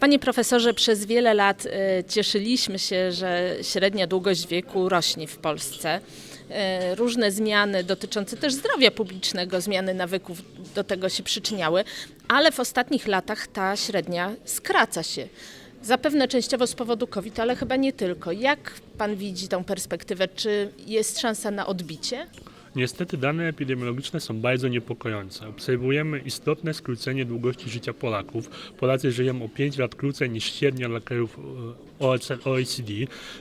Panie profesorze, przez wiele lat e, cieszyliśmy się, że średnia długość wieku rośnie w Polsce. E, Różne zmiany dotyczące też zdrowia publicznego, zmiany nawyków do tego się przyczyniały, ale w ostatnich latach ta średnia skraca się. Zapewne częściowo z powodu COVID, ale chyba nie tylko. Jak pan widzi tą perspektywę? Czy jest szansa na odbicie? Niestety dane epidemiologiczne są bardzo niepokojące. Obserwujemy istotne skrócenie długości życia Polaków. Polacy żyją o 5 lat krócej niż średnia lekarów e, OECD.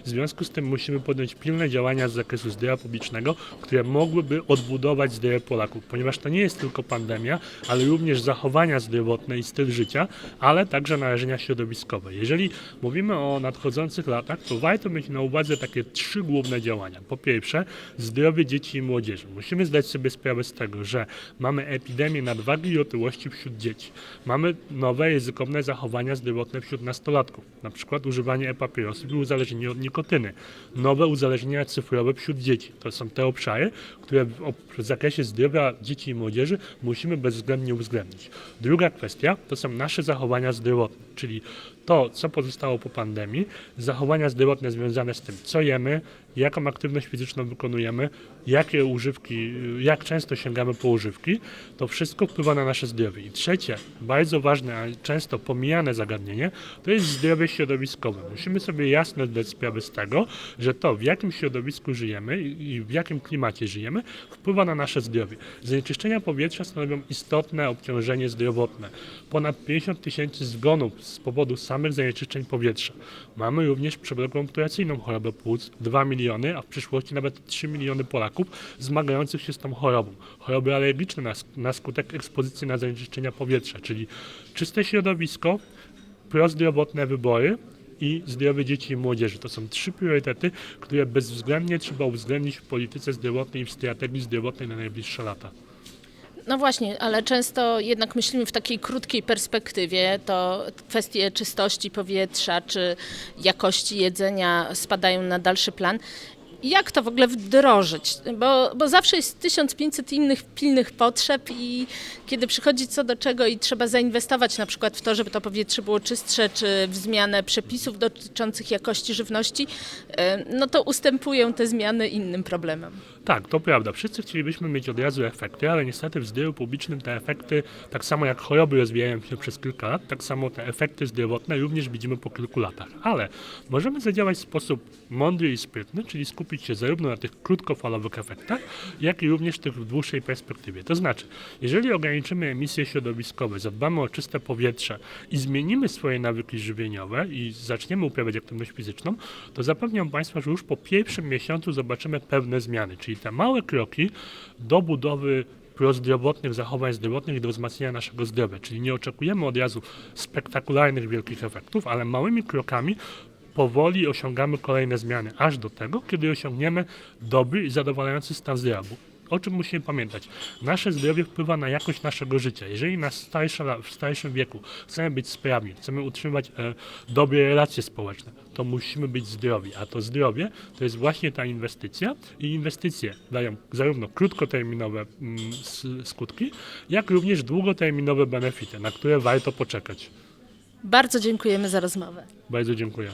W związku z tym musimy podjąć pilne działania z zakresu zdrowia publicznego, które mogłyby odbudować zdrowie Polaków, ponieważ to nie jest tylko pandemia, ale również zachowania zdrowotne i styl życia, ale także narażenia środowiskowe. Jeżeli mówimy o nadchodzących latach, to warto mieć na uwadze takie trzy główne działania. Po pierwsze, zdrowie dzieci i młodzieży. Musimy zdać sobie sprawę z tego, że mamy epidemię nadwagi i otyłości wśród dzieci. Mamy nowe ryzykowne zachowania zdrowotne wśród nastolatków, na przykład używanie e-papierosów i uzależnienie od nikotyny. Nowe uzależnienia cyfrowe wśród dzieci. To są te obszary, które w, zakresie zdrowia dzieci i młodzieży musimy bezwzględnie uwzględnić. Druga kwestia to są nasze zachowania zdrowotne, czyli to, co pozostało po pandemii, zachowania zdrowotne związane z tym, co jemy, jaką aktywność fizyczną wykonujemy, jakie używki, jak często sięgamy po używki, to wszystko wpływa na nasze zdrowie. I trzecie, bardzo ważne, a często pomijane zagadnienie, to jest zdrowie środowiskowe. Musimy sobie jasno zdać sprawę z tego, że to, w jakim środowisku żyjemy i w jakim klimacie żyjemy, wpływa na nasze zdrowie. Zanieczyszczenia powietrza stanowią istotne obciążenie zdrowotne. Ponad 50 tysięcy zgonów z powodu samych zanieczyszczeń powietrza. Mamy również przewlekłą chorobę płuc, 2 miliony, a w przyszłości nawet 3 miliony Polaków zmagających się z tą chorobą. Choroby alergiczne na, na skutek ekspozycji na zanieczyszczenia powietrza, czyli czyste środowisko, prozdrowotne wybory i zdrowie dzieci i młodzieży. To są trzy priorytety, które bezwzględnie trzeba uwzględnić w polityce zdrowotnej i w strategii zdrowotnej na najbliższe lata. No właśnie, ale często jednak myślimy w takiej krótkiej perspektywie. To kwestie czystości powietrza czy jakości jedzenia spadają na dalszy plan. Jak to w ogóle wdrożyć? Bo, bo zawsze jest 1500 innych pilnych potrzeb i kiedy przychodzi co do czego i trzeba zainwestować na przykład w to, żeby to powietrze było czystsze, czy w zmianę przepisów dotyczących jakości żywności, e, no to ustępują te zmiany innym problemom. Tak, to prawda. Wszyscy chcielibyśmy mieć od razu efekty, ale niestety w zdrowiu publicznym te efekty, tak samo jak choroby rozwijają się przez kilka lat, tak samo te efekty zdrowotne również widzimy po kilku latach. Ale możemy zadziałać w sposób mądry i sprytny, czyli skupić się zarówno na tych krótkofalowych efektach, jak i również tych w dłuższej perspektywie. To znaczy, jeżeli ograniczymy emisje środowiskowe, zadbamy o czyste powietrze i zmienimy swoje nawyki żywieniowe i zaczniemy uprawiać aktywność fizyczną, to zapewniam Państwa, że już po pierwszym miesiącu zobaczymy pewne zmiany, czyli te małe kroki do budowy prozdrowotnych zachowań zdrowotnych i do wzmacniania naszego zdrowia. Czyli nie oczekujemy od razu spektakularnych, wielkich efektów, ale małymi krokami powoli osiągamy kolejne zmiany, aż do tego, kiedy osiągniemy dobry i zadowalający stan zdrowia. O czym musimy pamiętać? Nasze zdrowie wpływa na jakość naszego życia. Jeżeli na starsze, la- w starszym wieku chcemy być sprawni, chcemy utrzymywać e, dobre relacje społeczne, to musimy być zdrowi. A to zdrowie to jest właśnie ta inwestycja i inwestycje dają zarówno krótkoterminowe mm, skutki, jak również długoterminowe benefity, na które warto poczekać. Bardzo dziękujemy za rozmowę. Bardzo dziękuję.